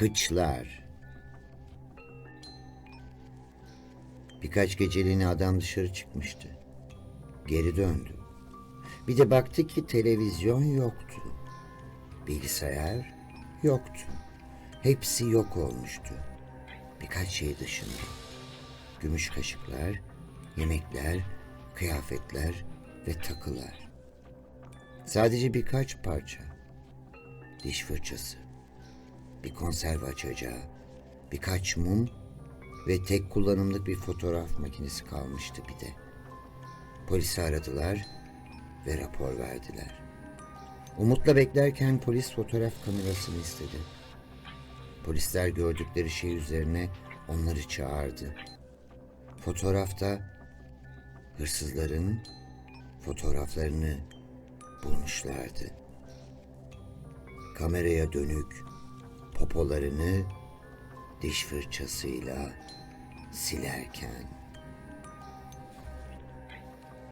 Kıçlar. Birkaç geceliğine adam dışarı çıkmıştı. Geri döndü. Bir de baktı ki televizyon yoktu. Bilgisayar yoktu. Hepsi yok olmuştu. Birkaç şey dışında. Gümüş kaşıklar, yemekler, kıyafetler ve takılar. Sadece birkaç parça. Diş fırçası, bir konserve açacağı, birkaç mum ve tek kullanımlık bir fotoğraf makinesi kalmıştı bir de. Polisi aradılar ve rapor verdiler. Umutla beklerken polis fotoğraf kamerasını istedi. Polisler gördükleri şey üzerine onları çağırdı. Fotoğrafta hırsızların fotoğraflarını bulmuşlardı. Kameraya dönük popolarını diş fırçasıyla silerken